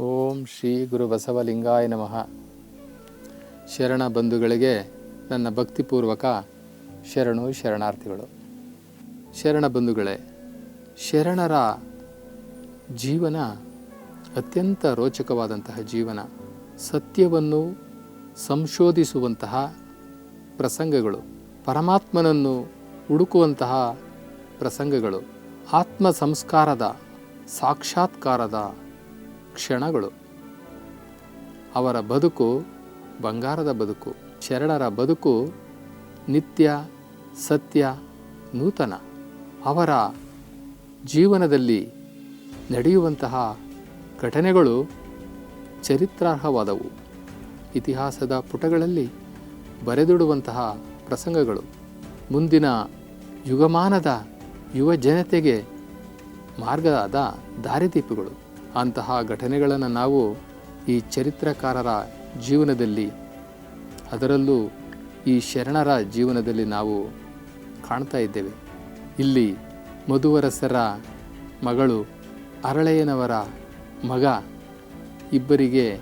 ಓಂ ಶ್ರೀ ಗುರು ಬಸವಲಿಂಗಾಯ ನಮಃ. ಶರಣ ಬಂಧುಗಳಿಗೆ ನನ್ನ ಭಕ್ತಿಪೂರ್ವಕ ಶರಣು ಶರಣಾರ್ಥಿಗಳು. ಶರಣ ಬಂಧುಗಳೇ, ಶರಣರ ಜೀವನ ಅತ್ಯಂತ ರೋಚಕವಾದಂತಹ ಜೀವನ, ಸತ್ಯವನ್ನು ಸಂಶೋಧಿಸುವಂತಹ ಪ್ರಸಂಗಗಳು, ಪರಮಾತ್ಮನನ್ನು ಹುಡುಕುವಂತಹ ಪ್ರಸಂಗಗಳು, ಆತ್ಮ ಸಂಸ್ಕಾರದ ಸಾಕ್ಷಾತ್ಕಾರದ ಕ್ಷಣಗಳು. ಅವರ ಬದುಕು ಬಂಗಾರದ ಬದುಕು, ಶರಣರ ಬದುಕು ನಿತ್ಯ, ಸತ್ಯ, ನೂತನ. ಅವರ ಜೀವನದಲ್ಲಿ ನಡೆಯುವಂತಹ ಘಟನೆಗಳು ಚರಿತ್ರಾರ್ಹವಾದವು. ಇತಿಹಾಸದ ಪುಟಗಳಲ್ಲಿ ಬರೆದಿಡುವಂತಹ ಪ್ರಸಂಗಗಳು. ಮುಂದಿನ ಯುಗಮಾನದ ಯುವ ಜನತೆಗೆ ಮಾರ್ಗದ ದಾರಿದೀಪಗಳು. ಅಂತಹ ಘಟನೆಗಳನ್ನು ನಾವು ಈ ಚರಿತ್ರಕಾರರ ಜೀವನದಲ್ಲಿ, ಅದರಲ್ಲೂ ಈ ಶರಣರ ಜೀವನದಲ್ಲಿ ನಾವು ಕಾಣ್ತಾ ಇದ್ದೇವೆ. ಇಲ್ಲಿ ಮಧುವರಸರ ಮಗಳು ಅರಳೆಯನವರ ಮಗ ಇಬ್ಬರಿಗೆ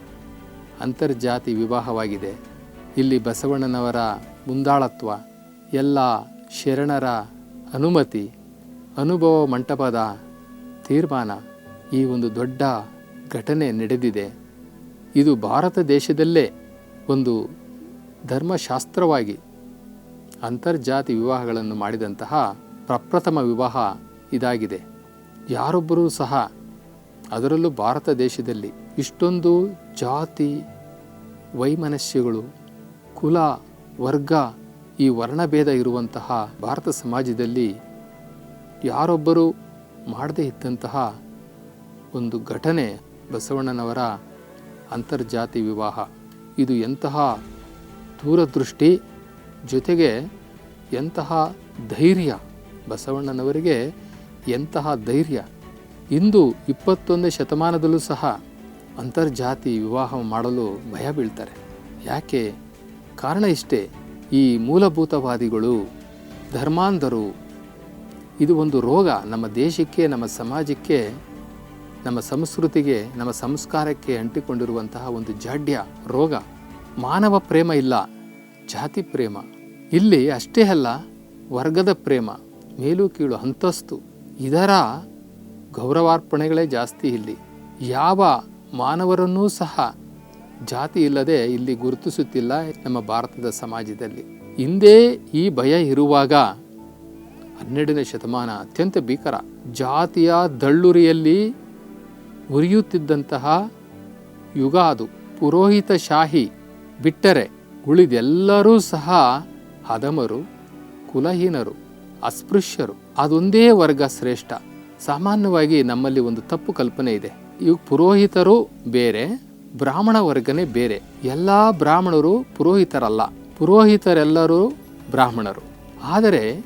ಅಂತರ್ಜಾತಿ ವಿವಾಹವಾಗಿದೆ. ಇಲ್ಲಿ ಬಸವಣ್ಣನವರ ಮುಂದಾಳತ್ವ, ಎಲ್ಲ ಶರಣರ ಅನುಮತಿ, ಅನುಭವ ಮಂಟಪದ ತೀರ್ಮಾನ ಈ ಒಂದು ದೊಡ್ಡ ಘಟನೆ ನಡೆದಿದೆ. ಇದು ಭಾರತ ದೇಶದಲ್ಲೇ ಒಂದು ಧರ್ಮಶಾಸ್ತ್ರವಾಗಿ ಅಂತರ್ಜಾತಿ ವಿವಾಹಗಳನ್ನು ಮಾಡಿದಂತಹ ಪ್ರಪ್ರಥಮ ವಿವಾಹ ಇದಾಗಿದೆ. ಯಾರೊಬ್ಬರೂ ಸಹ ಅದರಲ್ಲೂ ಭಾರತ ದೇಶದಲ್ಲಿ ಇಷ್ಟೊಂದು ಜಾತಿ, ವೈಮನಸ್ಯಗಳು, ಕುಲ, ವರ್ಗ ಈ ವರ್ಣಭೇದ ಇರುವಂತಹ ಭಾರತ ಸಮಾಜದಲ್ಲಿ ಯಾರೊಬ್ಬರೂ ಮಾಡದೇ ಇದ್ದಂತಹ ಒಂದು ಘಟನೆ ಬಸವಣ್ಣನವರ ಅಂತರ್ಜಾತಿ ವಿವಾಹ. ಇದು ಎಂತಹ ದೂರದೃಷ್ಟಿ, ಜೊತೆಗೆ ಎಂತಹ ಧೈರ್ಯ ಬಸವಣ್ಣನವರಿಗೆ, ಎಂತಹ ಧೈರ್ಯ. ಇಂದು ಇಪ್ಪತ್ತೊಂದನೇ ಶತಮಾನದಲ್ಲೂ ಸಹ ಅಂತರ್ಜಾತಿ ವಿವಾಹ ಮಾಡಲು ಭಯ ಬೀಳ್ತಾರೆ. ಯಾಕೆ? ಕಾರಣ ಇಷ್ಟೇ, ಈ ಮೂಲಭೂತವಾದಿಗಳು, ಧರ್ಮಾಂಧರು. ಇದು ಒಂದು ರೋಗ ನಮ್ಮ ದೇಶಕ್ಕೆ, ನಮ್ಮ ಸಮಾಜಕ್ಕೆ ನಮ್ಮ ಸಂಸ್ಕೃತಿಗೆ, ನಮ್ಮ ಸಂಸ್ಕಾರಕ್ಕೆ ಅಂಟಿಕೊಂಡಿರುವಂತಹ ಒಂದು ಜಾಡ್ಯ ರೋಗ ಮಾನವ ಪ್ರೇಮ ಇಲ್ಲ, ಜಾತಿ ಪ್ರೇಮ. ಇಲ್ಲಿ ಅಷ್ಟೇ ಅಲ್ಲ, ವರ್ಗದ ಪ್ರೇಮ, ಮೇಲು ಕೀಳು ಅಂತಸ್ತು, ಇದರ ಗೌರವಾರ್ಪಣೆಗಳೇ ಜಾಸ್ತಿ ಇಲ್ಲಿ. ಯಾವ ಮಾನವರನ್ನೂ ಸಹ ಜಾತಿ ಇಲ್ಲದೆ ಇಲ್ಲಿ ಗುರುತಿಸುತ್ತಿಲ್ಲ ನಮ್ಮ ಭಾರತದ ಸಮಾಜದಲ್ಲಿ. ಹಿಂದೆ ಈ ಭಯ ಇರುವಾಗ ಹನ್ನೆರಡನೇ ಶತಮಾನ ಅತ್ಯಂತ ಭೀಕರ. ಜಾತಿಯ ದಳ್ಳುರಿಯಲ್ಲಿ ಉರಿಯುತ್ತಿದ್ದಂತಹ ಯುಗ ಅದು. ಪುರೋಹಿತ ಶಾಹಿ ಬಿಟ್ಟರೆ ಉಳಿದೆಲ್ಲರೂ ಸಹ ಹದಮರು, ಕುಲಹೀನರು, ಅಸ್ಪೃಶ್ಯರು. ಅದೊಂದೇ ವರ್ಗ ಶ್ರೇಷ್ಠ. ಸಾಮಾನ್ಯವಾಗಿ ನಮ್ಮಲ್ಲಿ ಒಂದು ತಪ್ಪು ಕಲ್ಪನೆ ಇದೆ. ಇವು ಪುರೋಹಿತರು ಬೇರೆ, ಬ್ರಾಹ್ಮಣ ವರ್ಗನೇ ಬೇರೆ. ಎಲ್ಲ ಬ್ರಾಹ್ಮಣರು ಪುರೋಹಿತರಲ್ಲ. ಪುರೋಹಿತರೆಲ್ಲರೂ ಬ್ರಾಹ್ಮಣರು. ಆದರೆ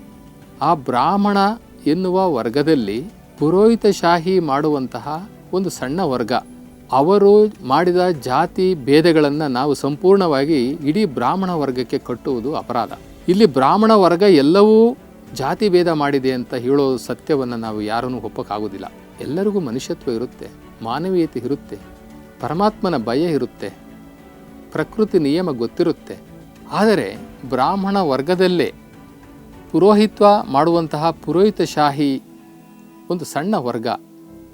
ಆ ಬ್ರಾಹ್ಮಣ ಎನ್ನುವ ವರ್ಗದಲ್ಲಿ ಪುರೋಹಿತಶಾಹಿ ಮಾಡುವಂತಹ ಒಂದು ಸಣ್ಣ ವರ್ಗ. ಅವರು ಮಾಡಿದ ಜಾತಿ ಭೇದಗಳನ್ನು ನಾವು ಸಂಪೂರ್ಣವಾಗಿ ಇಡೀ ಬ್ರಾಹ್ಮಣ ವರ್ಗಕ್ಕೆ ಕಟ್ಟುವುದು ಅಪರಾಧ. ಇಲ್ಲಿ ಬ್ರಾಹ್ಮಣ ವರ್ಗ ಎಲ್ಲವೂ ಜಾತಿ ಭೇದ ಮಾಡಿದೆ ಅಂತ ಹೇಳೋ ಸತ್ಯವನ್ನು ನಾವು ಯಾರನ್ನೂ ಒಪ್ಪಕ್ಕಾಗೋದಿಲ್ಲ ಎಲ್ಲರಿಗೂ ಮನುಷ್ಯತ್ವ ಇರುತ್ತೆ, ಮಾನವೀಯತೆ ಇರುತ್ತೆ, ಪರಮಾತ್ಮನ ಭಯ ಇರುತ್ತೆ, ಪ್ರಕೃತಿ ನಿಯಮ ಗೊತ್ತಿರುತ್ತೆ. ಆದರೆ ಬ್ರಾಹ್ಮಣ ವರ್ಗದಲ್ಲೇ ಪುರೋಹಿತ್ವ ಮಾಡುವಂತಹ ಪುರೋಹಿತಶಾಹಿ ಒಂದು ಸಣ್ಣ ವರ್ಗ.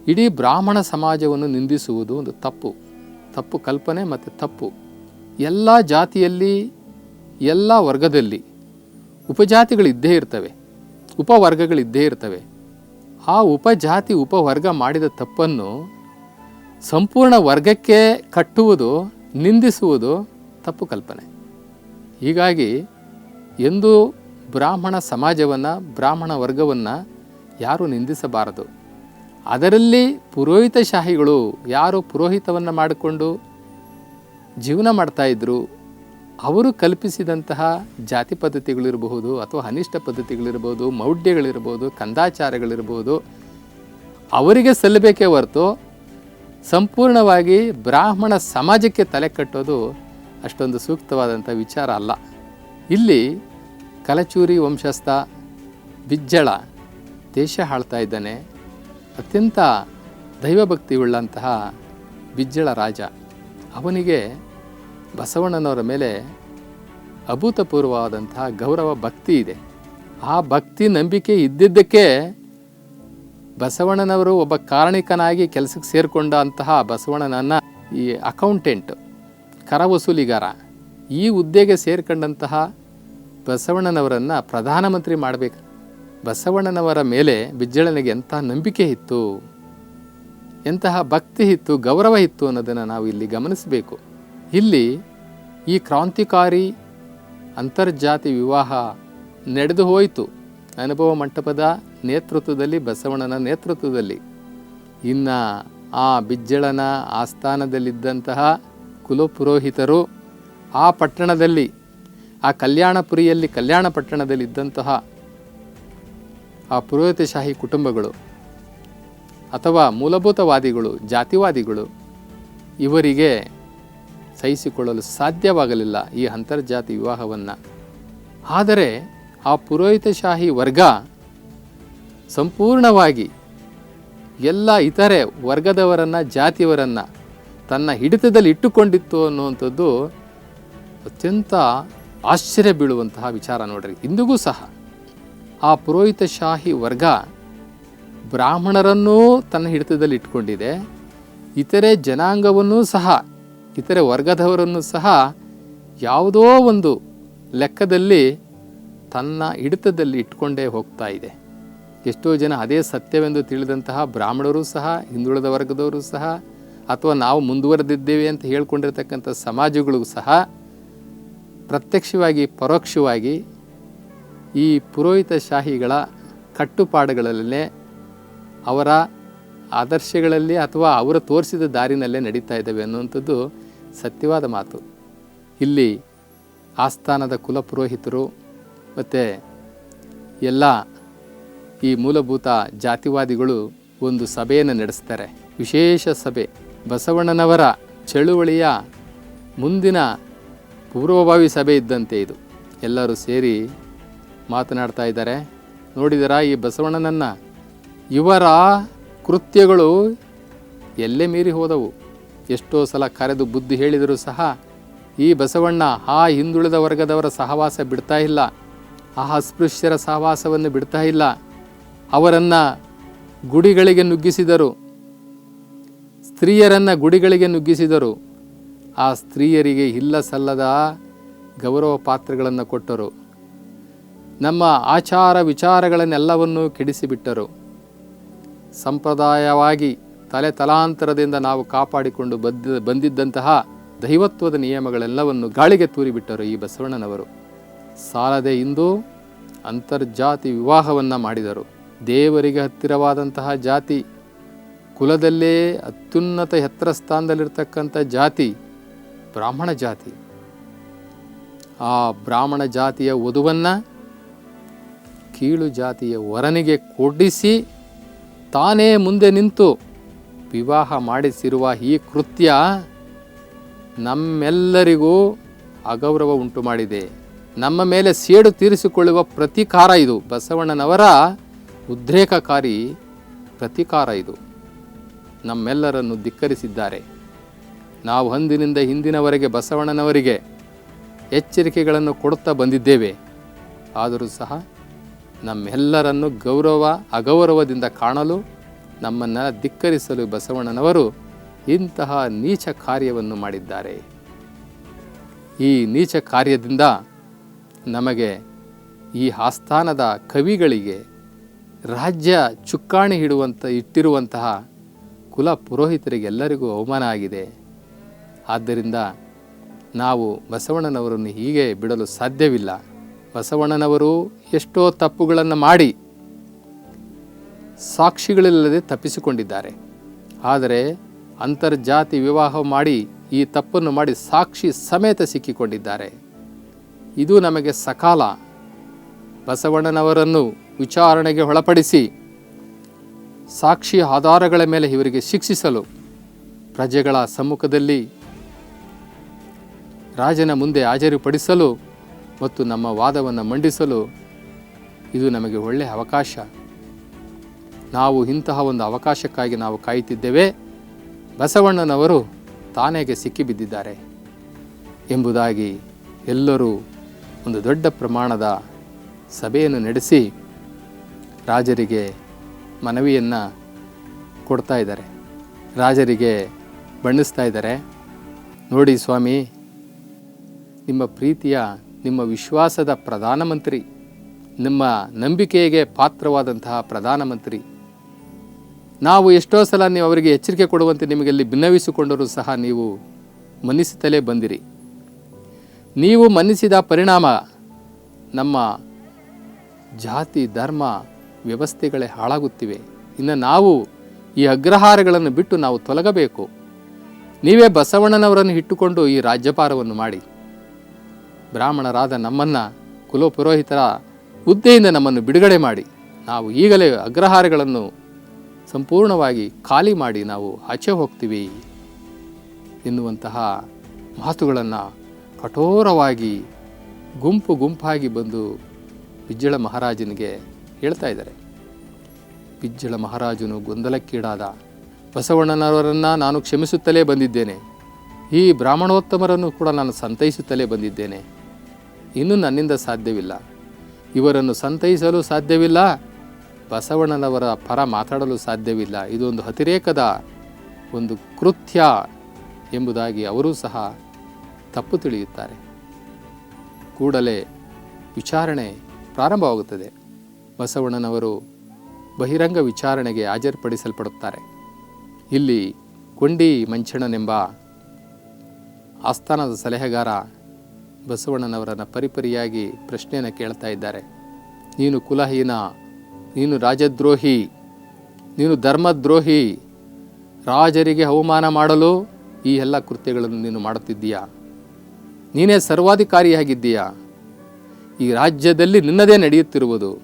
ಇಡೀ ಬ್ರಾಹ್ಮಣ ಸಮಾಜವನ್ನು ನಿಂದಿಸುವುದು ಒಂದು ತಪ್ಪು. ತಪ್ಪು ಕಲ್ಪನೆ ಮತ್ತು ತಪ್ಪು. ಎಲ್ಲ ಜಾತಿಯಲ್ಲಿ, ಎಲ್ಲ ವರ್ಗದಲ್ಲಿ ಉಪಜಾತಿಗಳಿದ್ದೇ ಇರ್ತವೆ. ಉಪವರ್ಗಗಳಿದ್ದೇ ಇರ್ತವೆ. ಆ ಉಪಜಾತಿ, ಉಪವರ್ಗ ಮಾಡಿದ ತಪ್ಪನ್ನು ಸಂಪೂರ್ಣ ವರ್ಗಕ್ಕೆ ಕಟ್ಟುವುದು, ನಿಂದಿಸುವುದು ತಪ್ಪು ಕಲ್ಪನೆ. ಹೀಗಾಗಿ ಎಂದು ಬ್ರಾಹ್ಮಣ ಸಮಾಜವನ್ನು, ಬ್ರಾಹ್ಮಣ ವರ್ಗವನ್ನು ಯಾರೂ ನಿಂದಿಸಬಾರದು. ಅದರಲ್ಲಿ ಪುರೋಹಿತಶಾಹಿಗಳು ಯಾರು ಪುರೋಹಿತವನ್ನು ಮಾಡಿಕೊಂಡು ಜೀವನ ಮಾಡ್ತಾಯಿದ್ರು ಅವರು ಕಲ್ಪಿಸಿದಂತಹ ಜಾತಿ ಪದ್ಧತಿಗಳಿರಬಹುದು ಅಥವಾ ಅನಿಷ್ಟ ಪದ್ಧತಿಗಳಿರ್ಬೋದು ಮೌಢ್ಯಗಳಿರ್ಬೋದು ಕಂದಾಚಾರಗಳಿರ್ಬೋದು ಅವರಿಗೆ ಸಲ್ಲಬೇಕೇ ಹೊರತು ಸಂಪೂರ್ಣವಾಗಿ ಬ್ರಾಹ್ಮಣ ಸಮಾಜಕ್ಕೆ ತಲೆ ಕಟ್ಟೋದು ಅಷ್ಟೊಂದು ಸೂಕ್ತವಾದಂಥ ವಿಚಾರ ಅಲ್ಲ. ಇಲ್ಲಿ ಕಲಚೂರಿ ವಂಶಸ್ಥ ಬಿಜ್ಜಳ ದೇಶ ಆಳ್ತಾ ಇದ್ದಾನೆ. ಅತ್ಯಂತ ದೈವಭಕ್ತಿ ಉಳ್ಳಂತಹ ಬಿಜ್ಜಳ ರಾಜ. ಅವನಿಗೆ ಬಸವಣ್ಣನವರ ಮೇಲೆ ಅಭೂತಪೂರ್ವವಾದಂತಹ ಗೌರವ ಭಕ್ತಿ ಇದೆ. ಆ ಭಕ್ತಿ ನಂಬಿಕೆ ಇದ್ದಿದ್ದಕ್ಕೆ ಬಸವಣ್ಣನವರು ಒಬ್ಬ ಕಾರಣಿಕನಾಗಿ ಕೆಲಸಕ್ಕೆ ಸೇರಿಕೊಂಡ ಅಂತಹ ಬಸವಣ್ಣನನ್ನ ಈ ಅಕೌಂಟೆಂಟ್ ಕರ ವಸೂಲಿಗಾರ ಈ ಹುದ್ದೆಗೆ ಸೇರ್ಕೊಂಡಂತಹ ಬಸವಣ್ಣನವರನ್ನು ಪ್ರಧಾನಮಂತ್ರಿ ಮಾಡಬೇಕು. ಬಸವಣ್ಣನವರ ಮೇಲೆ ಬಿಜ್ಜಳನಿಗೆ ಎಂಥ ನಂಬಿಕೆ ಇತ್ತು? ಎಂತಹ ಭಕ್ತಿ ಇತ್ತು, ಗೌರವ ಇತ್ತು ಅನ್ನೋದನ್ನು ನಾವು ಇಲ್ಲಿ ಗಮನಿಸಬೇಕು. ಇಲ್ಲಿ ಈ ಕ್ರಾಂತಿಕಾರಿ ಅಂತರ್ಜಾತಿ ವಿವಾಹ ನಡೆದು ಹೋಯಿತು. ಅನುಭವ ಮಂಟಪದ ನೇತೃತ್ವದಲ್ಲಿ, ಬಸವಣ್ಣನ ನೇತೃತ್ವದಲ್ಲಿ. ಇನ್ನು ಆ ಬಿಜ್ಜಳನ ಆಸ್ಥಾನದಲ್ಲಿದ್ದಂತಹ ಕುಲಪುರೋಹಿತರು ಆ ಪಟ್ಟಣದಲ್ಲಿ, ಆ ಕಲ್ಯಾಣಪುರಿಯಲ್ಲಿ, ಕಲ್ಯಾಣ ಪಟ್ಟಣದಲ್ಲಿದ್ದಂತಹ ಆ ಪುರೋಹಿತಶಾಹಿ ಕುಟುಂಬಗಳು ಅಥವಾ ಮೂಲಭೂತವಾದಿಗಳು, ಜಾತಿವಾದಿಗಳು ಇವರಿಗೆ ಸಹಿಸಿಕೊಳ್ಳಲು ಸಾಧ್ಯವಾಗಲಿಲ್ಲ ಈ ಅಂತರ್ಜಾತಿ ವಿವಾಹವನ್ನು. ಆದರೆ ಆ ಪುರೋಹಿತಶಾಹಿ ವರ್ಗ ಸಂಪೂರ್ಣವಾಗಿ ಎಲ್ಲ ಇತರೆ ವರ್ಗದವರನ್ನು, ಜಾತಿಯವರನ್ನು ತನ್ನ ಹಿಡಿತದಲ್ಲಿ ಇಟ್ಟುಕೊಂಡಿತ್ತು ಅನ್ನುವಂಥದ್ದು ಅತ್ಯಂತ ಆಶ್ಚರ್ಯ ಬೀಳುವಂತಹ ವಿಚಾರ ನೋಡ್ರಿ. ಇಂದಿಗೂ ಸಹ ಆ ಪುರೋಹಿತಶಾಹಿ ವರ್ಗ ಬ್ರಾಹ್ಮಣರನ್ನೂ ತನ್ನ ಹಿಡಿತದಲ್ಲಿ ಇಟ್ಕೊಂಡಿದೆ. ಇತರೆ ಜನಾಂಗವನ್ನೂ ಸಹ, ಇತರೆ ವರ್ಗದವರನ್ನು ಸಹ ಯಾವುದೋ ಒಂದು ಲೆಕ್ಕದಲ್ಲಿ ತನ್ನ ಹಿಡಿತದಲ್ಲಿ ಇಟ್ಕೊಂಡೇ ಹೋಗ್ತಾ ಇದೆ. ಎಷ್ಟೋ ಜನ ಅದೇ ಸತ್ಯವೆಂದು ತಿಳಿದಂತಹ ಬ್ರಾಹ್ಮಣರು ಸಹ, ಹಿಂದುಳಿದ ವರ್ಗದವರು ಸಹ, ಅಥವಾ ನಾವು ಮುಂದುವರೆದಿದ್ದೇವೆ ಅಂತ ಹೇಳ್ಕೊಂಡಿರ್ತಕ್ಕಂಥ ಸಮಾಜಗಳು ಸಹ ಪ್ರತ್ಯಕ್ಷವಾಗಿ, ಪರೋಕ್ಷವಾಗಿ ಈ ಪುರೋಹಿತಶಾಹಿಗಳ ಕಟ್ಟುಪಾಡುಗಳಲ್ಲೇ ಅವರ ಆದರ್ಶಗಳಲ್ಲಿ ಅಥವಾ ಅವರು ತೋರಿಸಿದ ದಾರಿನಲ್ಲೇ ನಡೀತಾ ಇದ್ದಾವೆ ಅನ್ನುವಂಥದ್ದು ಸತ್ಯವಾದ ಮಾತು. ಇಲ್ಲಿ ಆಸ್ಥಾನದ ಕುಲಪುರೋಹಿತರು ಮತ್ತು ಎಲ್ಲ ಈ ಮೂಲಭೂತ ಜಾತಿವಾದಿಗಳು ಒಂದು ಸಭೆಯನ್ನು ನಡೆಸ್ತಾರೆ. ವಿಶೇಷ ಸಭೆ. ಬಸವಣ್ಣನವರ ಚಳುವಳಿಯ ಮುಂದಿನ ಪೂರ್ವಭಾವಿ ಸಭೆ ಇದ್ದಂತೆ ಇದು. ಎಲ್ಲರೂ ಸೇರಿ ಮಾತನಾಡ್ತಾ ಇದ್ದಾರೆ. ನೋಡಿದರಾ ಈ ಬಸವಣ್ಣನನ್ನು? ಇವರ ಕೃತ್ಯಗಳು ಎಲ್ಲೇ ಮೀರಿ ಹೋದವು. ಎಷ್ಟೋ ಸಲ ಕರೆದು ಬುದ್ಧಿ ಹೇಳಿದರೂ ಸಹ ಈ ಬಸವಣ್ಣ ಆ ಹಿಂದುಳಿದ ವರ್ಗದವರ ಸಹವಾಸ ಬಿಡ್ತಾ ಇಲ್ಲ. ಆ ಅಸ್ಪೃಶ್ಯರ ಸಹವಾಸವನ್ನು ಬಿಡ್ತಾ ಇಲ್ಲ. ಅವರನ್ನು ಗುಡಿಗಳಿಗೆ ನುಗ್ಗಿಸಿದರು. ಸ್ತ್ರೀಯರನ್ನು ಗುಡಿಗಳಿಗೆ ನುಗ್ಗಿಸಿದರು. ಆ ಸ್ತ್ರೀಯರಿಗೆ ಇಲ್ಲ ಸಲ್ಲದ ಗೌರವ ಪಾತ್ರಗಳನ್ನು ಕೊಟ್ಟರು. ನಮ್ಮ ಆಚಾರ ವಿಚಾರಗಳನ್ನೆಲ್ಲವನ್ನೂ ಕೆಡಿಸಿಬಿಟ್ಟರು. ಸಂಪ್ರದಾಯವಾಗಿ ತಲೆ ತಲಾಂತರದಿಂದ ನಾವು ಕಾಪಾಡಿಕೊಂಡು ಬದ್ದ ಬಂದಿದ್ದಂತಹ ದೈವತ್ವದ ನಿಯಮಗಳೆಲ್ಲವನ್ನು ಗಾಳಿಗೆ ತೂರಿಬಿಟ್ಟರು ಈ ಬಸವಣ್ಣನವರು. ಸಾಲದೆ ಇಂದು ಅಂತರ್ಜಾತಿ ವಿವಾಹವನ್ನು ಮಾಡಿದರು. ದೇವರಿಗೆ ಹತ್ತಿರವಾದಂತಹ ಜಾತಿ, ಕುಲದಲ್ಲೇ ಅತ್ಯುನ್ನತ ಎತ್ತರ ಸ್ಥಾನದಲ್ಲಿರ್ತಕ್ಕಂಥ ಜಾತಿ, ಬ್ರಾಹ್ಮಣ ಜಾತಿ. ಆ ಬ್ರಾಹ್ಮಣ ಜಾತಿಯ ವಧುವನ್ನು ಕೀಳು ಜಾತಿಯ ವರನಿಗೆ ಕೊಡಿಸಿ ತಾನೇ ಮುಂದೆ ನಿಂತು ವಿವಾಹ ಮಾಡಿಸಿರುವ ಈ ಕೃತ್ಯ ನಮ್ಮೆಲ್ಲರಿಗೂ ಅಗೌರವ ಉಂಟು ಮಾಡಿದೆ. ನಮ್ಮ ಮೇಲೆ ಸೇಡು ತೀರಿಸಿಕೊಳ್ಳುವ ಪ್ರತೀಕಾರ ಇದು. ಬಸವಣ್ಣನವರ ಉದ್ರೇಕಕಾರಿ ಪ್ರತೀಕಾರ ಇದು. ನಮ್ಮೆಲ್ಲರನ್ನು ಧಿಕ್ಕರಿಸಿದ್ದಾರೆ. ನಾವು ಅಂದಿನಿಂದ ಹಿಂದಿನವರೆಗೆ ಬಸವಣ್ಣನವರಿಗೆ ಎಚ್ಚರಿಕೆಗಳನ್ನು ಕೊಡುತ್ತಾ ಬಂದಿದ್ದೇವೆ. ಆದರೂ ಸಹ ನಮ್ಮೆಲ್ಲರನ್ನು ಗೌರವ, ಅಗೌರವದಿಂದ ಕಾಣಲು ನಮ್ಮನ್ನು ಧಿಕ್ಕರಿಸಲು ಬಸವಣ್ಣನವರು ಇಂತಹ ನೀಚ ಕಾರ್ಯವನ್ನು ಮಾಡಿದ್ದಾರೆ. ಈ ನೀಚ ಕಾರ್ಯದಿಂದ ನಮಗೆ ಈ ಆಸ್ಥಾನದ ಕವಿಗಳಿಗೆ ರಾಜ್ಯ ಚುಕ್ಕಾಣಿ ಹಿಡುವಂಥ ಇಟ್ಟಿರುವಂತಹ ಕುಲ ಪುರೋಹಿತರಿಗೆಲ್ಲರಿಗೂ ಅವಮಾನ ಆಗಿದೆ. ಆದ್ದರಿಂದ ನಾವು ಬಸವಣ್ಣನವರನ್ನು ಹೀಗೆ ಬಿಡಲು ಸಾಧ್ಯವಿಲ್ಲ. ಬಸವಣ್ಣನವರು ಎಷ್ಟೋ ತಪ್ಪುಗಳನ್ನು ಮಾಡಿ ಸಾಕ್ಷಿಗಳಿಲ್ಲದೆ ತಪ್ಪಿಸಿಕೊಂಡಿದ್ದಾರೆ. ಆದರೆ ಅಂತರ್ಜಾತಿ ವಿವಾಹ ಮಾಡಿ ಈ ತಪ್ಪನ್ನು ಮಾಡಿ ಸಾಕ್ಷಿ ಸಮೇತ ಸಿಕ್ಕಿಕೊಂಡಿದ್ದಾರೆ. ಇದು ನಮಗೆ ಸಕಾಲ ಬಸವಣ್ಣನವರನ್ನು ವಿಚಾರಣೆಗೆ ಒಳಪಡಿಸಿ ಸಾಕ್ಷಿ ಆಧಾರಗಳ ಮೇಲೆ ಇವರಿಗೆ ಶಿಕ್ಷಿಸಲು ಪ್ರಜೆಗಳ ಸಮ್ಮುಖದಲ್ಲಿ ರಾಜನ ಮುಂದೆ ಹಾಜರುಪಡಿಸಲು ಮತ್ತು ನಮ್ಮ ವಾದವನ್ನು ಮಂಡಿಸಲು ಇದು ನಮಗೆ ಒಳ್ಳೆಯ ಅವಕಾಶ. ನಾವು ಇಂತಹ ಒಂದು ಅವಕಾಶಕ್ಕಾಗಿ ನಾವು ಕಾಯುತ್ತಿದ್ದೇವೆ. ಬಸವಣ್ಣನವರು ತಾನೇಗೆ ಸಿಕ್ಕಿಬಿದ್ದಿದ್ದಾರೆ ಎಂಬುದಾಗಿ ಎಲ್ಲರೂ ಒಂದು ದೊಡ್ಡ ಪ್ರಮಾಣದ ಸಭೆಯನ್ನು ನಡೆಸಿ ರಾಜರಿಗೆ ಮನವಿಯನ್ನು ಕೊಡ್ತಾ ಇದ್ದಾರೆ. ರಾಜರಿಗೆ ಬಣ್ಣಿಸ್ತಾ ಇದ್ದಾರೆ. ನೋಡಿ ಸ್ವಾಮಿ, ನಿಮ್ಮ ಪ್ರೀತಿಯ ನಿಮ್ಮ ವಿಶ್ವಾಸದ ಪ್ರಧಾನಮಂತ್ರಿ, ನಿಮ್ಮ ನಂಬಿಕೆಗೆ ಪಾತ್ರವಾದಂತಹ ಪ್ರಧಾನಮಂತ್ರಿ. ನಾವು ಎಷ್ಟೋ ಸಲ ನೀವು ಅವರಿಗೆ ಎಚ್ಚರಿಕೆ ಕೊಡುವಂತೆ ನಿಮಗೆ ಅಲ್ಲಿ ಭಿನ್ನವಿಸಿಕೊಂಡರೂ ಸಹ ನೀವು ಮನ್ನಿಸುತ್ತಲೇ ಬಂದಿರಿ. ನೀವು ಮನ್ನಿಸಿದ ಪರಿಣಾಮ ನಮ್ಮ ಜಾತಿ, ಧರ್ಮ, ವ್ಯವಸ್ಥೆಗಳೇ ಹಾಳಾಗುತ್ತಿವೆ. ಇನ್ನು ನಾವು ಈ ಅಗ್ರಹಾರಗಳನ್ನು ಬಿಟ್ಟು ನಾವು ತೊಲಗಬೇಕು. ನೀವೇ ಬಸವಣ್ಣನವರನ್ನು ಇಟ್ಟುಕೊಂಡು ಈ ರಾಜ್ಯಪಾರವನ್ನು ಮಾಡಿ. ಬ್ರಾಹ್ಮಣರಾದ ನಮ್ಮನ್ನು ಕುಲಪುರೋಹಿತರ ಹುದ್ದೆಯಿಂದ ನಮ್ಮನ್ನು ಬಿಡುಗಡೆ ಮಾಡಿ, ನಾವು ಈಗಲೇ ಅಗ್ರಹಾರಗಳನ್ನು ಸಂಪೂರ್ಣವಾಗಿ ಖಾಲಿ ಮಾಡಿ ನಾವು ಆಚೆ ಹೋಗ್ತೀವಿ ಎನ್ನುವಂತಹ ಮಾತುಗಳನ್ನು ಕಠೋರವಾಗಿ ಗುಂಪು ಗುಂಪಾಗಿ ಬಂದು ಬಿಜ್ಜಳ ಮಹಾರಾಜನಿಗೆ ಹೇಳ್ತಾ ಇದ್ದಾರೆ. ಬಿಜ್ಜಳ ಮಹಾರಾಜನು ಗೊಂದಲಕ್ಕೀಡಾದ ಬಸವಣ್ಣನವರನ್ನು ನಾನು ಕ್ಷಮಿಸುತ್ತಲೇ ಬಂದಿದ್ದೇನೆ. ಈ ಬ್ರಾಹ್ಮಣೋತ್ತಮರನ್ನು ಕೂಡ ನಾನು ಸಂತೈಸುತ್ತಲೇ ಬಂದಿದ್ದೇನೆ. ಇನ್ನೂ ನನ್ನಿಂದ ಸಾಧ್ಯವಿಲ್ಲ. ಇವರನ್ನು ಸಂತೈಸಲು ಸಾಧ್ಯವಿಲ್ಲ. ಬಸವಣ್ಣನವರ ಪರ ಮಾತಾಡಲು ಸಾಧ್ಯವಿಲ್ಲ. ಇದೊಂದು ಅತಿರೇಕದ ಒಂದು ಕೃತ್ಯ ಎಂಬುದಾಗಿ ಅವರೂ ಸಹ ತಪ್ಪು ತಿಳಿಯುತ್ತಾರೆ. ಕೂಡಲೇ ವಿಚಾರಣೆ ಪ್ರಾರಂಭವಾಗುತ್ತದೆ. ಬಸವಣ್ಣನವರು ಬಹಿರಂಗ ವಿಚಾರಣೆಗೆ ಹಾಜರುಪಡಿಸಲ್ಪಡುತ್ತಾರೆ. ಇಲ್ಲಿ ಕೊಂಡಿ ಮಂಚಣ್ಣನೆಂಬ ಆಸ್ಥಾನದ ಸಲಹೆಗಾರ ಬಸವಣ್ಣನವರನ್ನು ಪರಿಪರಿಯಾಗಿ ಪ್ರಶ್ನೆಯನ್ನು ಕೇಳ್ತಾ ಇದ್ದಾರೆ. ನೀನು ಕುಲಹೀನ, ನೀನು ರಾಜದ್ರೋಹಿ, ನೀನು ಧರ್ಮದ್ರೋಹಿ, ರಾಜರಿಗೆ ಅವಮಾನ ಮಾಡಲು ಈ ಎಲ್ಲ ಕೃತ್ಯಗಳನ್ನು ನೀನು ಮಾಡುತ್ತಿದ್ದೀಯಾ? ನೀನೇ ಸರ್ವಾಧಿಕಾರಿಯಾಗಿದ್ದೀಯಾ? ಈ ರಾಜ್ಯದಲ್ಲಿ ನಿನ್ನದೇ ನಡೆಯುತ್ತಿರುವುದು.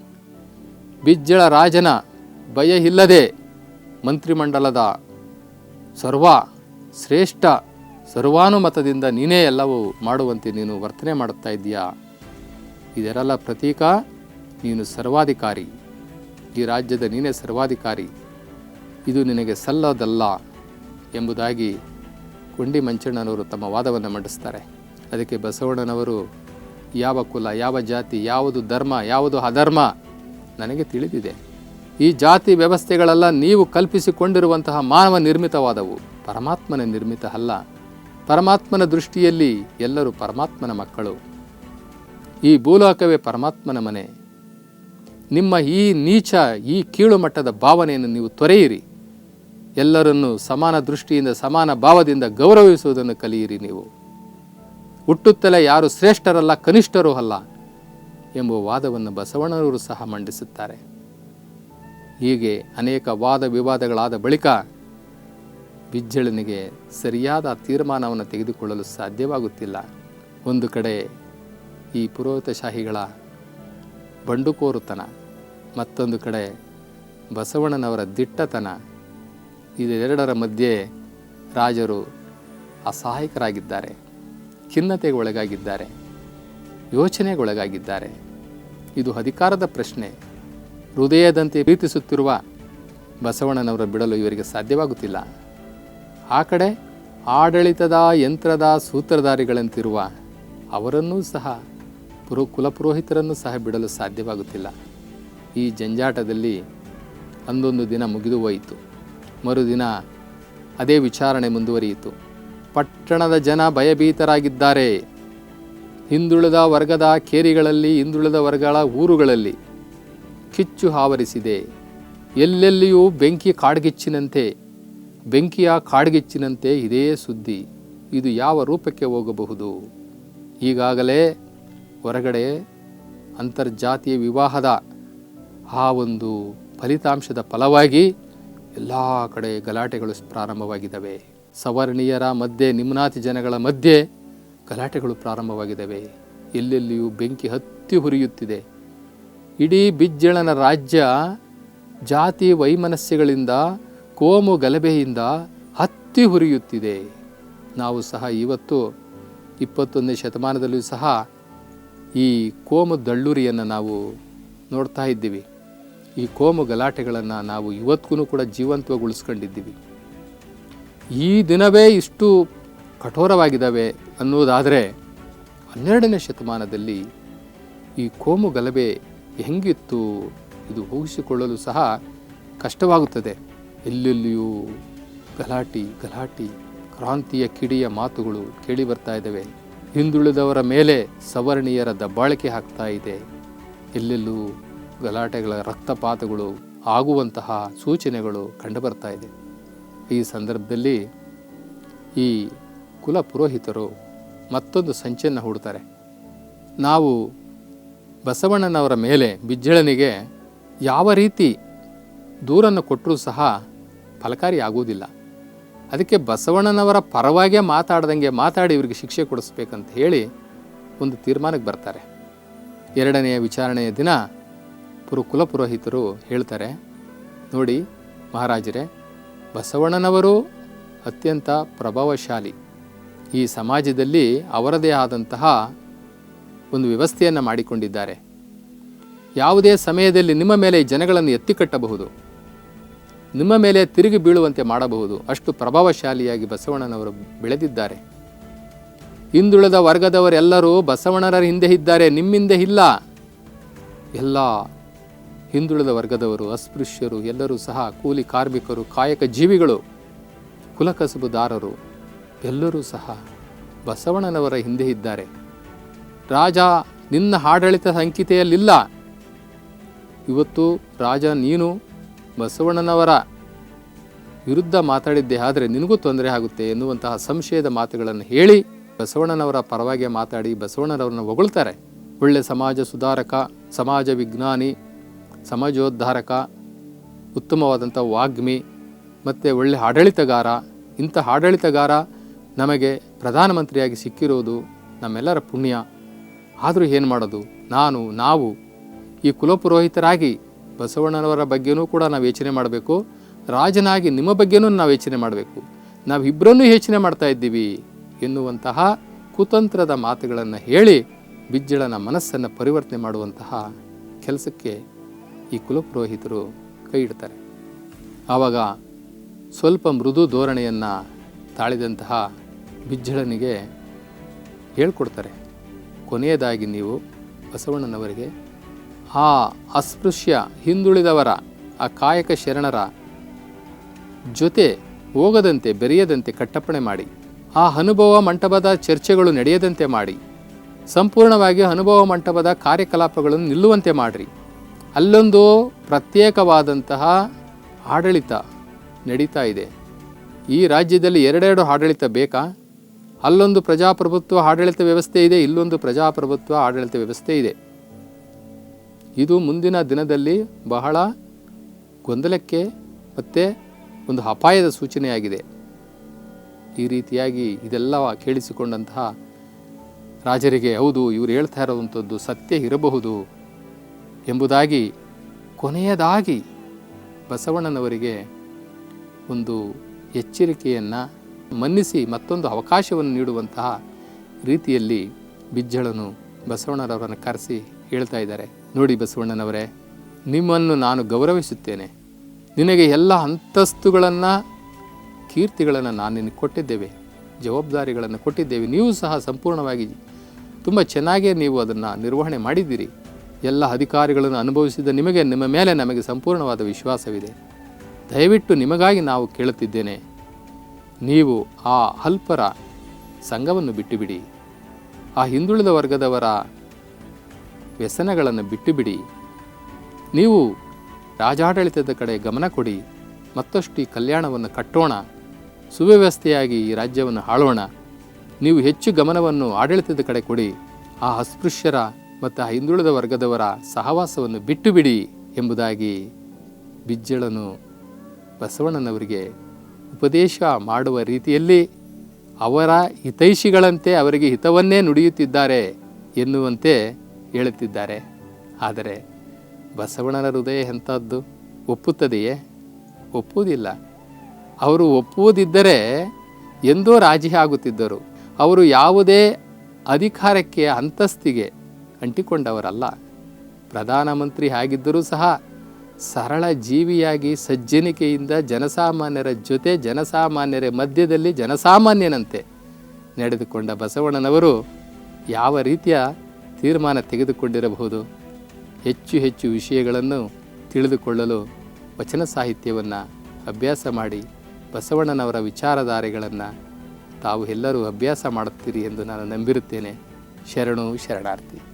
ಬಿಜ್ಜಳ ರಾಜನ ಭಯ ಇಲ್ಲದೆ ಮಂತ್ರಿಮಂಡಲದ ಸರ್ವ ಶ್ರೇಷ್ಠ ಸರ್ವಾನುಮತದಿಂದ ನೀನೇ ಎಲ್ಲವೂ ಮಾಡುವಂತೆ ನೀನು ವರ್ತನೆ ಮಾಡುತ್ತಾ ಇದೆಯಾ ಇದರೆಲ್ಲ ಪ್ರತೀಕ, ನೀನು ಸರ್ವಾಧಿಕಾರಿ. ಈ ರಾಜ್ಯದ ನೀನೇ ಸರ್ವಾಧಿಕಾರಿ. ಇದು ನಿನಗೆ ಸಲ್ಲದಲ್ಲ ಎಂಬುದಾಗಿ ಕೊಂಡಿ ಮಂಚಣ್ಣನವರು ತಮ್ಮ ವಾದವನ್ನು ಮಂಡಿಸ್ತಾರೆ. ಅದಕ್ಕೆ ಬಸವಣ್ಣನವರು, ಯಾವ ಕುಲ, ಯಾವ ಜಾತಿ, ಯಾವುದು ಧರ್ಮ, ಯಾವುದು ಅಧರ್ಮ ನನಗೆ ತಿಳಿದಿದೆ. ಈ ಜಾತಿ ವ್ಯವಸ್ಥೆಗಳೆಲ್ಲ ನೀವು ಕಲ್ಪಿಸಿಕೊಂಡಿರುವಂತಹ ಮಾನವ ನಿರ್ಮಿತವಾದವು. ಪರಮಾತ್ಮನ ನಿರ್ಮಿತ ಅಲ್ಲ. ಪರಮಾತ್ಮನ ದೃಷ್ಟಿಯಲ್ಲಿ ಎಲ್ಲರೂ ಪರಮಾತ್ಮನ ಮಕ್ಕಳು. ಈ ಭೂಲೋಕವೇ ಪರಮಾತ್ಮನ ಮನೆ. ನಿಮ್ಮ ಈ ನೀಚ, ಈ ಕೀಳು ಮಟ್ಟದ ಭಾವನೆಯನ್ನು ನೀವು ತೊರೆಯಿರಿ. ಎಲ್ಲರನ್ನು ಸಮಾನ ದೃಷ್ಟಿಯಿಂದ, ಸಮಾನ ಭಾವದಿಂದ ಗೌರವಿಸುವುದನ್ನು ಕಲಿಯಿರಿ ನೀವು. ಹುಟ್ಟುತ್ತಲೇ ಯಾರು ಶ್ರೇಷ್ಠರಲ್ಲ, ಕನಿಷ್ಠರೂ ಅಲ್ಲ ಎಂಬ ವಾದವನ್ನು ಬಸವಣ್ಣನವರು ಸಹ ಮಂಡಿಸುತ್ತಾರೆ. ಹೀಗೆ ಅನೇಕ ವಾದ ವಿವಾದಗಳಾದ ಬಳಿಕ ಬಿಜ್ಜಳನಿಗೆ ಸರಿಯಾದ ತೀರ್ಮಾನವನ್ನು ತೆಗೆದುಕೊಳ್ಳಲು ಸಾಧ್ಯವಾಗುತ್ತಿಲ್ಲ. ಒಂದು ಕಡೆ ಈ ಪುರೋಹಿತಶಾಹಿಗಳ ಬಂಡುಕೋರುತನ, ಮತ್ತೊಂದು ಕಡೆ ಬಸವಣ್ಣನವರ ದಿಟ್ಟತನ, ಇದೆರಡರ ಮಧ್ಯೆ ರಾಜರು ಅಸಹಾಯಕರಾಗಿದ್ದಾರೆ, ಖಿನ್ನತೆಗೆ ಒಳಗಾಗಿದ್ದಾರೆ, ಯೋಚನೆಗೊಳಗಾಗಿದ್ದಾರೆ. ಇದು ಅಧಿಕಾರದ ಪ್ರಶ್ನೆ. ಹೃದಯದಂತೆ ಪ್ರೀತಿಸುತ್ತಿರುವ ಬಸವಣ್ಣನವರ ಬಿಡಲು ಇವರಿಗೆ ಸಾಧ್ಯವಾಗುತ್ತಿಲ್ಲ. ಆ ಕಡೆ ಆಡಳಿತದ ಯಂತ್ರದ ಸೂತ್ರಧಾರಿಗಳಂತಿರುವ ಅವರನ್ನೂ ಸಹ ಪುರೋ, ಕುಲಪುರೋಹಿತರನ್ನು ಸಹ ಬಿಡಲು ಸಾಧ್ಯವಾಗುತ್ತಿಲ್ಲ. ಈ ಜಂಜಾಟದಲ್ಲಿ ಅಂದೊಂದು ದಿನ ಮುಗಿದು ಹೋಯಿತು ಮರುದಿನ ಅದೇ ವಿಚಾರಣೆ ಮುಂದುವರಿಯಿತು. ಪಟ್ಟಣದ ಜನ ಭಯಭೀತರಾಗಿದ್ದಾರೆ. ಹಿಂದುಳಿದ ವರ್ಗದ ಕೇರಿಗಳಲ್ಲಿ ಹಿಂದುಳಿದ ವರ್ಗಗಳ ಊರುಗಳಲ್ಲಿ ಕಿಚ್ಚು ಆವರಿಸಿದೆ ಎಲ್ಲೆಲ್ಲಿಯೂ ಬೆಂಕಿ ಕಾಡ್ಗಿಚ್ಚಿನಂತೆ ಬೆಂಕಿಯ ಕಾಡ್ಗಿಚ್ಚಿನಂತೆ ಇದೇ ಸುದ್ದಿ. ಇದು ಯಾವ ರೂಪಕ್ಕೆ ಹೋಗಬಹುದು? ಈಗಾಗಲೇ ಹೊರಗಡೆ ಅಂತರ್ಜಾತೀಯ ವಿವಾಹದ ಆ ಒಂದು ಫಲಿತಾಂಶದ ಫಲವಾಗಿ ಎಲ್ಲ ಕಡೆ ಗಲಾಟೆಗಳು ಪ್ರಾರಂಭವಾಗಿದ್ದಾವೆ. ಸವರ್ಣೀಯರ ಮಧ್ಯೆ, ನಿಮ್ನಾತಿ ಜನಗಳ ಮಧ್ಯೆ ಗಲಾಟೆಗಳು ಪ್ರಾರಂಭವಾಗಿದ್ದಾವೆ. ಎಲ್ಲೆಲ್ಲಿಯೂ ಬೆಂಕಿ ಹತ್ತಿ ಹುರಿಯುತ್ತಿದೆ. ಇಡೀ ಬಿಜ್ಜಳನ ರಾಜ್ಯ ಜಾತಿ ವೈಮನಸ್ಯಗಳಿಂದ ಕೋಮು ಗಲಭೆಯಿಂದ ಹತ್ತಿ ಹುರಿಯುತ್ತಿದೆ. ನಾವು ಸಹ ಇವತ್ತು ಇಪ್ಪತ್ತೊಂದನೇ ಶತಮಾನದಲ್ಲೂ ಸಹ ಈ ಕೋಮು ದಳ್ಳುರಿಯನ್ನು ನಾವು ನೋಡ್ತಾ ಇದ್ದೀವಿ. ಈ ಕೋಮು ಗಲಾಟೆಗಳನ್ನು ನಾವು ಇವತ್ತಿಗೂ ಕೂಡ ಜೀವಂತವಾಗಿ ಉಳಿಸ್ಕೊಂಡಿದ್ದೀವಿ ಈ ದಿನವೇ ಇಷ್ಟು ಕಠೋರವಾಗಿದ್ದಾವೆ ಅನ್ನೋದಾದರೆ ಹನ್ನೆರಡನೇ ಶತಮಾನದಲ್ಲಿ ಈ ಕೋಮು ಗಲಭೆ ಹೆಂಗಿತ್ತು ಇದು ಊಹಿಸಿಕೊಳ್ಳಲು ಸಹ ಕಷ್ಟವಾಗುತ್ತದೆ. ಎಲ್ಲೆಲ್ಲಿಯೂ ಗಲಾಟಿ ಗಲಾಟಿ, ಕ್ರಾಂತಿಯ ಕಿಡಿಯ ಮಾತುಗಳು ಕೇಳಿ ಬರ್ತಾ ಇದ್ದಾವೆ. ಹಿಂದುಳಿದವರ ಮೇಲೆ ಸವರ್ಣೀಯರ ದಬ್ಬಾಳಿಕೆ ಆಗ್ತಾ ಇದೆ. ಎಲ್ಲೆಲ್ಲೂ ಗಲಾಟೆಗಳ ರಕ್ತಪಾತಗಳು ಆಗುವಂತಹ ಸೂಚನೆಗಳು ಕಂಡುಬರ್ತಾ ಇದೆ. ಈ ಸಂದರ್ಭದಲ್ಲಿ ಈ ಕುಲ ಪುರೋಹಿತರು ಮತ್ತೊಂದು ಸಂಚನ್ನು ಹೂಡ್ತಾರೆ ನಾವು ಬಸವಣ್ಣನವರ ಮೇಲೆ ಬಿಜ್ಜಳನಿಗೆ ಯಾವ ರೀತಿ ದೂರನ್ನು ಕೊಟ್ಟರೂ ಸಹ ಫಲಕಾರಿ ಆಗುವುದಿಲ್ಲ ಅದಕ್ಕೆ ಬಸವಣ್ಣನವರ ಪರವಾಗೇ ಮಾತಾಡ್ದಂಗೆ ಮಾತಾಡಿ ಇವರಿಗೆ ಶಿಕ್ಷೆ ಕೊಡಿಸ್ಬೇಕಂತ ಹೇಳಿ ಒಂದು ತೀರ್ಮಾನಕ್ಕೆ ಬರ್ತಾರೆ. ಎರಡನೆಯ ವಿಚಾರಣೆಯ ದಿನ ಪುರು ಕುಲಪುರೋಹಿತರು ಹೇಳ್ತಾರೆ, ನೋಡಿ ಮಹಾರಾಜರೇ, ಬಸವಣ್ಣನವರು ಅತ್ಯಂತ ಪ್ರಭಾವಶಾಲಿ. ಈ ಸಮಾಜದಲ್ಲಿ ಅವರದೇ ಆದಂತಹ ಒಂದು ವ್ಯವಸ್ಥೆಯನ್ನು ಮಾಡಿಕೊಂಡಿದ್ದಾರೆ. ಯಾವುದೇ ಸಮಯದಲ್ಲಿ ನಿಮ್ಮ ಮೇಲೆ ಜನಗಳನ್ನು ಎತ್ತಿಕಟ್ಟಬಹುದು ನಿಮ್ಮ ಮೇಲೆ ತಿರುಗಿ ಬೀಳುವಂತೆ ಮಾಡಬಹುದು. ಅಷ್ಟು ಪ್ರಭಾವಶಾಲಿಯಾಗಿ ಬಸವಣ್ಣನವರು ಬೆಳೆದಿದ್ದಾರೆ. ಹಿಂದುಳಿದ ವರ್ಗದವರೆಲ್ಲರೂ ಬಸವಣ್ಣರ ಹಿಂದೆ ಇದ್ದಾರೆ, ನಿಮ್ಮಿಂದೆ ಇಲ್ಲ. ಎಲ್ಲ ಹಿಂದುಳಿದ ವರ್ಗದವರು, ಅಸ್ಪೃಶ್ಯರು, ಎಲ್ಲರೂ ಸಹ ಕೂಲಿ ಕಾರ್ಮಿಕರು, ಕಾಯಕ ಜೀವಿಗಳು, ಕುಲಕಸುಬುದಾರರು, ಎಲ್ಲರೂ ಸಹ ಬಸವಣ್ಣನವರ ಹಿಂದೆ ಇದ್ದಾರೆ. ರಾಜ, ನಿನ್ನ ಆಡಳಿತ ಸಂಕಿತೆಯಲ್ಲಿಲ್ಲ ಇವತ್ತು ರಾಜ, ನೀನು ಬಸವಣ್ಣನವರ ವಿರುದ್ಧ ಮಾತಾಡಿದ್ದೆ ಆದರೆ ನಿನಗೂ ತೊಂದರೆ ಆಗುತ್ತೆ ಎನ್ನುವಂತಹ ಸಂಶಯದ ಮಾತುಗಳನ್ನು ಹೇಳಿ ಬಸವಣ್ಣನವರ ಪರವಾಗಿ ಮಾತಾಡಿ ಬಸವಣ್ಣನವರನ್ನು ಹೊಗಳ್ತಾರೆ. ಒಳ್ಳೆ ಸಮಾಜ ಸುಧಾರಕ, ಸಮಾಜ ವಿಜ್ಞಾನಿ, ಸಮಾಜೋದ್ಧಾರಕ, ಉತ್ತಮವಾದಂಥ ವಾಗ್ಮಿ ಮತ್ತು ಒಳ್ಳೆ ಆಡಳಿತಗಾರ, ಇಂಥ ಆಡಳಿತಗಾರ ನಮಗೆ ಪ್ರಧಾನಮಂತ್ರಿಯಾಗಿ ಸಿಕ್ಕಿರೋದು ನಮ್ಮೆಲ್ಲರ ಪುಣ್ಯ. ಆದರೂ ಏನು ಮಾಡೋದು? ನಾನು, ನಾವು ಈ ಕುಲಪುರೋಹಿತರಾಗಿ ಬಸವಣ್ಣನವರ ಬಗ್ಗೆನೂ ಕೂಡ ನಾವು ಯೋಚನೆ ಮಾಡಬೇಕು. ರಾಜನಾಗಿ ನಿಮ್ಮ ಬಗ್ಗೆನೂ ನಾವು ಯೋಚನೆ ಮಾಡಬೇಕು. ನಾವು ಇಬ್ಬರನ್ನೂ ಯೋಚನೆ ಮಾಡ್ತಾ ಇದ್ದೀವಿ ಎನ್ನುವಂತಹ ಕುತಂತ್ರದ ಮಾತುಗಳನ್ನು ಹೇಳಿ ಬಿಜ್ಜಳನ ಮನಸ್ಸನ್ನು ಪರಿವರ್ತನೆ ಮಾಡುವಂತಹ ಕೆಲಸಕ್ಕೆ ಈ ಕುಲಪುರೋಹಿತರು ಕೈ ಇಡ್ತಾರೆ. ಆವಾಗ ಸ್ವಲ್ಪ ಮೃದು ಧೋರಣೆಯನ್ನು ತಾಳಿದಂತಹ ಬಿಜ್ಜಳನಿಗೆ ಹೇಳ್ಕೊಡ್ತಾರೆ. ಕೊನೆಯದಾಗಿ ನೀವು ಬಸವಣ್ಣನವರಿಗೆ ಆ ಅಸ್ಪೃಶ್ಯ ಹಿಂದುಳಿದವರ, ಆ ಕಾಯಕ ಶರಣರ ಜೊತೆ ಹೋಗದಂತೆ, ಬೆರೆಯದಂತೆ ಕಟ್ಟಪ್ಪಣೆ ಮಾಡಿ. ಆ ಅನುಭವ ಮಂಟಪದ ಚರ್ಚೆಗಳು ನಡೆಯದಂತೆ ಮಾಡಿ. ಸಂಪೂರ್ಣವಾಗಿ ಅನುಭವ ಮಂಟಪದ ಕಾರ್ಯಕಲಾಪಗಳನ್ನು ನಿಲ್ಲುವಂತೆ ಮಾಡಿರಿ. ಅಲ್ಲೊಂದು ಪ್ರತ್ಯೇಕವಾದಂತಹ ಆಡಳಿತ ನಡೀತಾ ಇದೆ. ಈ ರಾಜ್ಯದಲ್ಲಿ ಎರಡೆರಡು ಆಡಳಿತ ಬೇಕಾ? ಅಲ್ಲೊಂದು ಪ್ರಜಾಪ್ರಭುತ್ವ ಆಡಳಿತ ವ್ಯವಸ್ಥೆ ಇದೆ, ಇಲ್ಲೊಂದು ಪ್ರಜಾಪ್ರಭುತ್ವ ಆಡಳಿತ ವ್ಯವಸ್ಥೆ ಇದೆ. ಇದು ಮುಂದಿನ ದಿನದಲ್ಲಿ ಬಹಳ ಗೊಂದಲಕ್ಕೆ ಮತ್ತು ಒಂದು ಅಪಾಯದ ಸೂಚನೆಯಾಗಿದೆ. ಈ ರೀತಿಯಾಗಿ ಇದೆಲ್ಲ ಕೇಳಿಸಿಕೊಂಡಂತಹ ರಾಜರಿಗೆ ಹೌದು, ಇವರು ಹೇಳ್ತಾ ಇರೋವಂಥದ್ದು ಸತ್ಯ ಇರಬಹುದು ಎಂಬುದಾಗಿ ಕೊನೆಯದಾಗಿ ಬಸವಣ್ಣನವರಿಗೆ ಒಂದು ಎಚ್ಚರಿಕೆಯನ್ನು ಮನ್ನಿಸಿ ಮತ್ತೊಂದು ಅವಕಾಶವನ್ನು ನೀಡುವಂತಹ ರೀತಿಯಲ್ಲಿ ಬಿಜ್ಜಳನು ಬಸವಣ್ಣನವರನ್ನು ಕರೆಸಿ ಹೇಳ್ತಾ ಇದ್ದಾರೆ. ನೋಡಿ ಬಸವಣ್ಣನವರೇ, ನಿಮ್ಮನ್ನು ನಾನು ಗೌರವಿಸುತ್ತೇನೆ. ನಿನಗೆ ಎಲ್ಲ ಅಂತಸ್ತುಗಳನ್ನು, ಕೀರ್ತಿಗಳನ್ನು ನಾನು ನಿನಗೆ ಕೊಟ್ಟಿದ್ದೇವೆ, ಜವಾಬ್ದಾರಿಗಳನ್ನು ಕೊಟ್ಟಿದ್ದೇವೆ. ನೀವು ಸಹ ಸಂಪೂರ್ಣವಾಗಿ ತುಂಬ ಚೆನ್ನಾಗೇ ನೀವು ಅದನ್ನು ನಿರ್ವಹಣೆ ಮಾಡಿದ್ದೀರಿ. ಎಲ್ಲ ಅಧಿಕಾರಿಗಳನ್ನು ಅನುಭವಿಸಿದ ನಿಮಗೆ, ನಿಮ್ಮ ಮೇಲೆ ನಮಗೆ ಸಂಪೂರ್ಣವಾದ ವಿಶ್ವಾಸವಿದೆ. ದಯವಿಟ್ಟು ನಿಮಗಾಗಿ ನಾವು ಕೇಳುತ್ತಿದ್ದೇನೆ. ನೀವು ಆ ಅಲ್ಪರ ಸಂಘವನ್ನು ಬಿಟ್ಟುಬಿಡಿ. ಆ ಹಿಂದುಳಿದ ವರ್ಗದವರ ವ್ಯಸನಗಳನ್ನು ಬಿಟ್ಟುಬಿಡಿ. ನೀವು ರಾಜಾಡಳಿತದ ಕಡೆ ಗಮನ ಕೊಡಿ, ಮತ್ತಷ್ಟು ಈ ಕಲ್ಯಾಣವನ್ನು ಕಟ್ಟೋಣ, ಸುವ್ಯವಸ್ಥೆಯಾಗಿ ಈ ರಾಜ್ಯವನ್ನು ಆಳೋಣ. ನೀವು ಹೆಚ್ಚು ಗಮನವನ್ನು ಆಡಳಿತದ ಕಡೆ ಕೊಡಿ, ಆ ಅಸ್ಪೃಶ್ಯರ ಮತ್ತು ಆ ಹಿಂದುಳಿದ ವರ್ಗದವರ ಸಹವಾಸವನ್ನು ಬಿಟ್ಟು ಬಿಡಿ ಎಂಬುದಾಗಿ ಬಿಜ್ಜಳನು ಬಸವಣ್ಣನವರಿಗೆ ಉಪದೇಶ ಮಾಡುವ ರೀತಿಯಲ್ಲಿ ಅವರ ಹಿತೈಷಿಗಳಂತೆ ಅವರಿಗೆ ಹಿತವನ್ನೇ ನುಡಿಯುತ್ತಿದ್ದಾರೆ ಎನ್ನುವಂತೆ ಹೇಳುತ್ತಿದ್ದಾರೆ. ಆದರೆ ಬಸವಣ್ಣನ ಹೃದಯ ಎಂಥದ್ದು? ಒಪ್ಪುತ್ತದೆಯೇ? ಒಪ್ಪುವುದಿಲ್ಲ. ಅವರು ಒಪ್ಪುವುದಿದ್ದರೆ ಎಂದೋ ರಾಜಿ ಆಗುತ್ತಿದ್ದರು. ಅವರು ಯಾವುದೇ ಅಧಿಕಾರಕ್ಕೆ, ಅಂತಸ್ತಿಗೆ ಅಂಟಿಕೊಂಡವರಲ್ಲ. ಪ್ರಧಾನಮಂತ್ರಿ ಆಗಿದ್ದರೂ ಸಹ ಸರಳ ಜೀವಿಯಾಗಿ ಸಜ್ಜನಿಕೆಯಿಂದ ಜನಸಾಮಾನ್ಯರ ಜೊತೆ ಜನಸಾಮಾನ್ಯರ ಮಧ್ಯದಲ್ಲಿ ಜನಸಾಮಾನ್ಯನಂತೆ ನಡೆದುಕೊಂಡ ಬಸವಣ್ಣನವರು ಯಾವ ರೀತಿಯ ತೀರ್ಮಾನ ತೆಗೆದುಕೊಂಡಿರಬಹುದು? ಹೆಚ್ಚು ಹೆಚ್ಚು ವಿಷಯಗಳನ್ನು ತಿಳಿದುಕೊಳ್ಳಲು ವಚನ ಸಾಹಿತ್ಯವನ್ನು ಅಭ್ಯಾಸ ಮಾಡಿ ಬಸವಣ್ಣನವರ ವಿಚಾರಧಾರೆಗಳನ್ನು ತಾವು ಎಲ್ಲರೂ ಅಭ್ಯಾಸ ಮಾಡುತ್ತೀರಿ ಎಂದು ನಾನು ನಂಬಿರುತ್ತೇನೆ. ಶರಣು ಶರಣಾರ್ಥಿ.